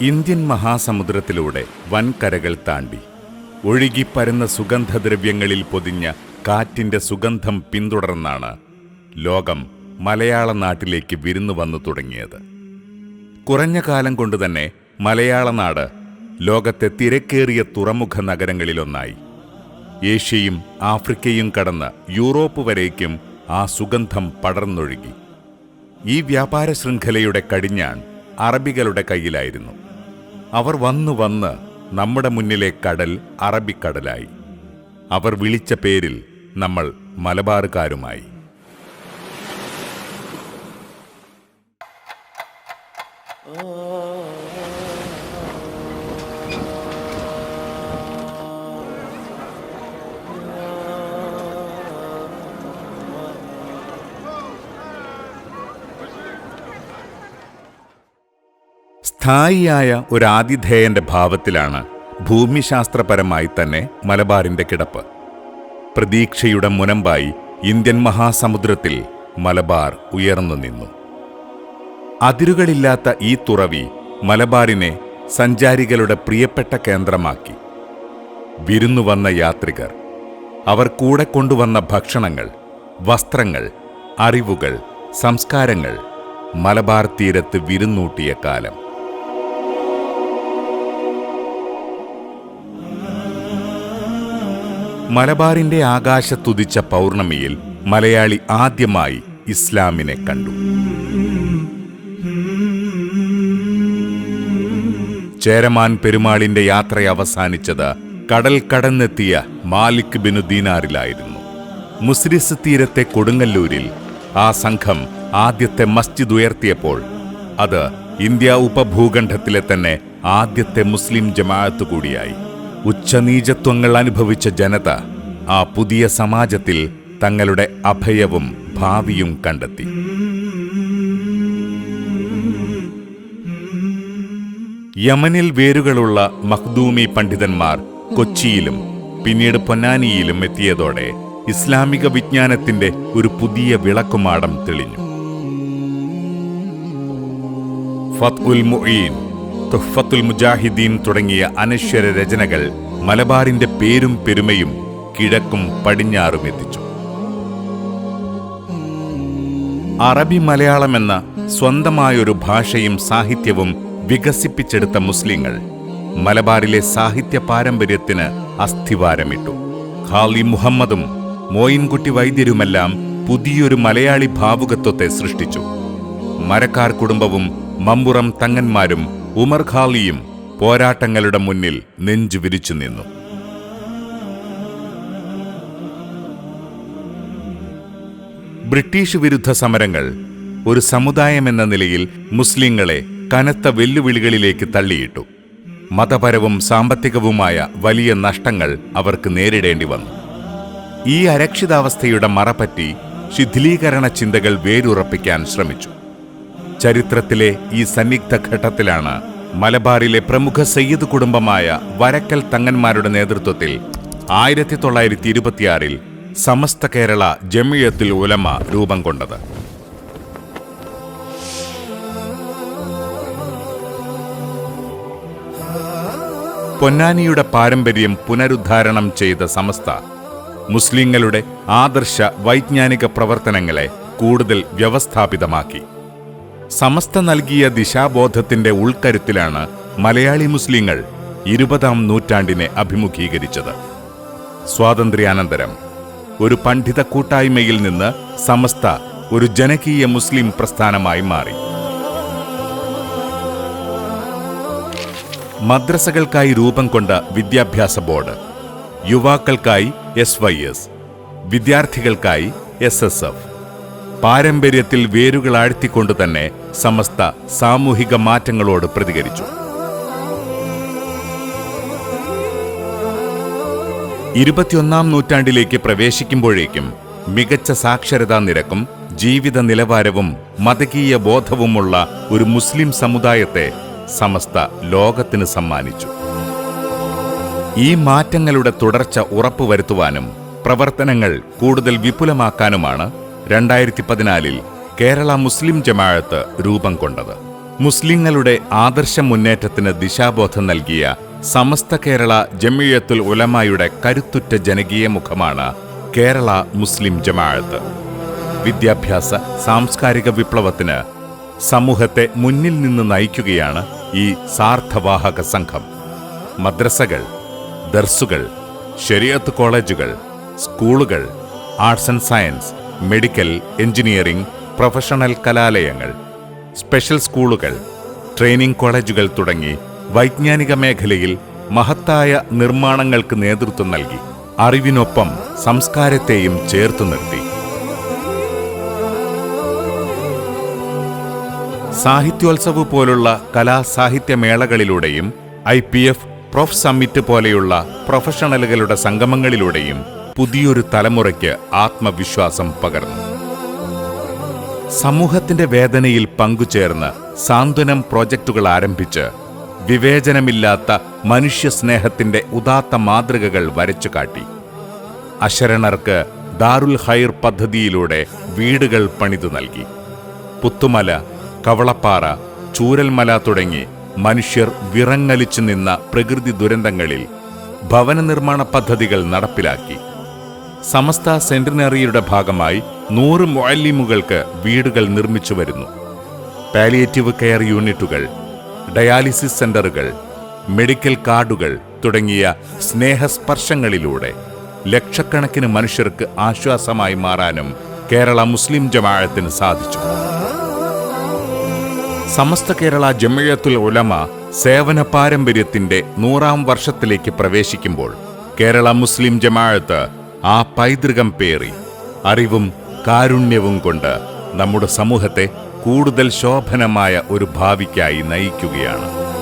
Indian മഹാസമുദ്രത്തിലൂടെ വൻകരകൾ താണ്ടി. ഒഴുകിപ്പരന്ന സുഗന്ധദ്രവ്യങ്ങളിൽ പൊതിഞ്ഞ കാറ്റിന്റെ സുഗന്ധം പിന്തുടർന്നാണ് ലോകം മലയാള നാട്ടിലേക്ക് വിരുന്നു വന്നു തുടങ്ങിയത്. കുറഞ്ഞ കാലം കൊണ്ട് തന്നെ മലയാള നാട് ലോകത്തെ തിരക്കേറിയ തുറമുഖ നഗരങ്ങളിലൊന്നായി. ഏഷ്യയും ആഫ്രിക്കയും കടന്ന് യൂറോപ്പ് വരേക്കും ആ സുഗന്ധം പടർന്നൊഴുകി. ഈ വ്യാപാര ശൃംഖലയുടെ കടിഞ്ഞാൺ അറബികളുടെ കയ്യിലായിരുന്നു. അവർ വന്നു വന്ന് നമ്മുടെ മുന്നിലെ കടൽ അറബിക്കടലായി. അവർ വിളിച്ച പേരിൽ നമ്മൾ മലബാറുകാരുമായി. സ്ഥായിയായ ഒരു ആതിഥേയന്റെ ഭാവത്തിലാണ് ഭൂമിശാസ്ത്രപരമായി തന്നെ മലബാറിന്റെ കിടപ്പ്. പ്രതീക്ഷയുടെ മുനമ്പായി ഇന്ത്യൻ മഹാസമുദ്രത്തിൽ മലബാർ ഉയർന്നു നിന്നു. അതിരുകളില്ലാത്ത ഈ തുറവി മലബാറിനെ സഞ്ചാരികളുടെ പ്രിയപ്പെട്ട കേന്ദ്രമാക്കി. വിരുന്നു വന്ന യാത്രികർ അവർ കൂടെ കൊണ്ടുവന്ന ഭക്ഷണങ്ങൾ വസ്ത്രങ്ങൾ അറിവുകൾ സംസ്കാരങ്ങൾ മലബാർ തീരത്ത് വിരുന്നൂട്ടിയ കാലം. മലബാറിന്റെ ആകാശത്തുദിച്ച പൗർണമിയിൽ മലയാളി ആദ്യമായി ഇസ്ലാമിനെ കണ്ടു. ചേരമാൻ പെരുമാളിന്റെ യാത്ര അവസാനിച്ചത് കടൽ കടന്നെത്തിയ മാലിക് ബിനു ദീനാറിലായിരുന്നു. മുസ്രിസ് തീരത്തെ കൊടുങ്ങല്ലൂരിൽ ആ സംഘം ആദ്യത്തെ മസ്ജിദ് ഉയർത്തിയപ്പോൾ അത് ഇന്ത്യ ഉപഭൂഖണ്ഡത്തിലെ തന്നെ ആദ്യത്തെ മുസ്ലിം ജമാഅത്ത് കൂടിയായി. ഉച്ചനീചത്വങ്ങൾ അനുഭവിച്ച ജനത ആ പുതിയ സമാജത്തിൽ തങ്ങളുടെ അഭയവും ഭാവിയും കണ്ടെത്തി. യമനിൽ വേരുകളുള്ള മഖ്ദൂമി പണ്ഡിതന്മാർ കൊച്ചിയിലും പിന്നീട് പൊന്നാനിയിലും എത്തിയതോടെ ഇസ്ലാമിക വിജ്ഞാനത്തിന്റെ ഒരു പുതിയ വിളക്കുമാടം തെളിഞ്ഞു. ഫത് ഉൽ മുഈൻ തുഹ്ഫത്തുൽ മുജാഹിദ്ദീൻ തുടങ്ങിയ അനശ്വര രചനകൾ മലബാറിന്റെ പേരും പെരുമയും കിഴക്കും പടിഞ്ഞാറും എത്തിച്ചു. അറബി മലയാളം എന്ന സ്വന്തമായൊരു ഭാഷയും സാഹിത്യവും വികസിപ്പിച്ചെടുത്ത മുസ്ലിങ്ങൾ മലബാറിലെ സാഹിത്യ പാരമ്പര്യത്തിന് അസ്ഥിവാരമിട്ടു. ഖാലി മുഹമ്മദും മോയിൻകുട്ടി വൈദ്യരുമെല്ലാം പുതിയൊരു മലയാളി ഭാവുകത്വത്തെ സൃഷ്ടിച്ചു. മരക്കാർ കുടുംബവും മമ്പുറം തങ്ങന്മാരും ഉമർ ഖാലിയും പോരാട്ടങ്ങളുടെ മുന്നിൽ നെഞ്ചു വിരിച്ചു നിന്നു. ബ്രിട്ടീഷ് വിരുദ്ധ സമരങ്ങൾ ഒരു സമുദായമെന്ന നിലയിൽ മുസ്ലിങ്ങളെ കനത്ത വെല്ലുവിളികളിലേക്ക് തള്ളിയിട്ടു. മതപരവും സാമ്പത്തികവുമായ വലിയ നഷ്ടങ്ങൾ അവർക്ക് നേരിടേണ്ടി വന്നു. ഈ അരക്ഷിതാവസ്ഥയുടെ മറപറ്റി ശിഥിലീകരണ ചിന്തകൾ വേരുറപ്പിക്കാൻ ശ്രമിച്ചു. ചരിത്രത്തിലെ ഈ സന്നിഗ്ധ ഘട്ടത്തിലാണ് മലബാറിലെ പ്രമുഖ സയ്യിദ് കുടുംബമായ വരക്കൽ തങ്ങന്മാരുടെ നേതൃത്വത്തിൽ ആയിരത്തി തൊള്ളായിരത്തി ഇരുപത്തിയാറിൽ സമസ്ത കേരള ജമിയത്തിൽ ഉലമ രൂപം കൊണ്ടത്. പൊന്നാനിയുടെ പാരമ്പര്യം പുനരുദ്ധാരണം ചെയ്ത സമസ്ത മുസ്ലിങ്ങളുടെ ആദർശ വൈജ്ഞാനിക പ്രവർത്തനങ്ങളെ കൂടുതൽ വ്യവസ്ഥാപിതമാക്കി. സമസ്ത നൽകിയ ദിശാബോധത്തിന്റെ ഉൾക്കരുത്തിലാണ് മലയാളി മുസ്ലിങ്ങൾ ഇരുപതാം നൂറ്റാണ്ടിനെ അഭിമുഖീകരിച്ചത്. സ്വാതന്ത്ര്യാനന്തരം. ഒരു പണ്ഡിത കൂട്ടായ്മയിൽ നിന്ന് സമസ്ത ഒരു ജനകീയ മുസ്ലിം പ്രസ്ഥാനമായി മാറി. മദ്രസകൾക്കായി രൂപം കൊണ്ട വിദ്യാഭ്യാസ ബോർഡ്. യുവാക്കൾക്കായി എസ് വൈ എസ്. വിദ്യാർത്ഥികൾക്കായി എസ് എസ് എഫ്. പാരമ്പര്യത്തിൽ വേരുകൾ ആഴ്ത്തിക്കൊണ്ട് തന്നെ സമസ്ത സാമൂഹിക മാറ്റങ്ങളോട് പ്രതികരിച്ചു. ഇരുപത്തിയൊന്നാം നൂറ്റാണ്ടിലേക്ക് പ്രവേശിക്കുമ്പോഴേക്കും മികച്ച സാക്ഷരതാ നിരക്കും ജീവിത നിലവാരവും മതകീയ ബോധവുമുള്ള ഒരു മുസ്ലിം സമുദായത്തെ സമസ്ത ലോകത്തിന് സമ്മാനിച്ചു. ഈ മാറ്റങ്ങളുടെ തുടർച്ച ഉറപ്പുവരുത്തുവാനും പ്രവർത്തനങ്ങൾ കൂടുതൽ വിപുലമാക്കാനുമാണ് രണ്ടായിരത്തി പതിനാലിൽ കേരള മുസ്ലിം ജമാഅത്ത് രൂപം കൊണ്ടത്. മുസ്ലിങ്ങളുടെ ആദർശ മുന്നേറ്റത്തിന് ദിശാബോധം നൽകിയ സമസ്ത കേരള ജമിയത്തുൽ ഉലമായുടെ കരുത്തുറ്റ ജനകീയ മുഖമാണ് കേരള മുസ്ലിം ജമാഅത്ത്. വിദ്യാഭ്യാസ സാംസ്കാരിക വിപ്ലവത്തിന് സമൂഹത്തെ മുന്നിൽ നിന്ന് നയിക്കുകയാണ് ഈ സാർത്ഥവാഹക സംഘം. മദ്രസകൾ ദർസുകൾ ശരിയത്ത് കോളേജുകൾ സ്കൂളുകൾ arts and science medical engineering professional കലാലയങ്ങൾ special സ്കൂളുകൾ ട്രെയിനിംഗ് കോളേജുകൾ തുടങ്ങി വൈജ്ഞാനിക മേഖലയിൽ മഹത്തായ നിർമ്മാണങ്ങൾക്ക് നേതൃത്വം നൽകി. അറിവിനൊപ്പം സംസ്കാരത്തെയും ചേർത്തു നിർത്തി. സാഹിത്യോത്സവ് പോലുള്ള കലാസാഹിത്യ മേളകളിലൂടെയും I P F prof summit പോലെയുള്ള പ്രൊഫഷണലുകളുടെ സംഗമങ്ങളിലൂടെയും പുതിയൊരു തലമുറയ്ക്ക് ആത്മവിശ്വാസം പകർന്നു. സമൂഹത്തിന്റെ വേദനയിൽ പങ്കുചേർന്ന് സാന്ത്വനം പ്രോജക്റ്റുകൾ ആരംഭിച്ച് വിവേചനമില്ലാത്ത മനുഷ്യസ്നേഹത്തിന്റെ ഉദാത്ത മാതൃകകൾ വരച്ചു കാട്ടി. അശരണർക്ക് ദാരുൽ ഹൈർ പദ്ധതിയിലൂടെ വീടുകൾ പണിതു നൽകി. പുത്തുമല കവളപ്പാറ ചൂരൽമല തുടങ്ങി മനുഷ്യർ വിറങ്ങലിച്ചു നിന്ന പ്രകൃതി ദുരന്തങ്ങളിൽ ഭവന നിർമ്മാണ പദ്ധതികൾ നടപ്പിലാക്കി. സമസ്ത സെന്റിനറിയുടെ ഭാഗമായി നൂറ് മൊയല്ലിമുകൾക്ക് വീടുകൾ നിർമ്മിച്ചു വരുന്നു. പാലിയേറ്റീവ് കെയർ യൂണിറ്റുകൾ ഡയാലിസിസ് സെന്ററുകൾ മെഡിക്കൽ കാർഡുകൾ തുടങ്ങിയ സ്നേഹസ്പർശങ്ങളിലൂടെ ലക്ഷക്കണക്കിന് മനുഷ്യർക്ക് ആശ്വാസമായി മാറാനും കേരള മുസ്ലിം ജമാഅത്തിന് സാധിച്ചു. സമസ്ത കേരള ജമയത്തുൽ ഉലമ സേവന പാരമ്പര്യത്തിന്റെ നൂറാം വർഷത്തിലേക്ക് പ്രവേശിക്കുമ്പോൾ കേരള മുസ്ലിം ജമാഅത്ത് ആ പൈതൃകം പേറി അറിവും കാരുണ്യവും കൊണ്ട് നമ്മുടെ സമൂഹത്തെ കൂടുതൽ ശോഭനമായ ഒരു ഭാവിക്കായി നയിക്കുകയാണ്.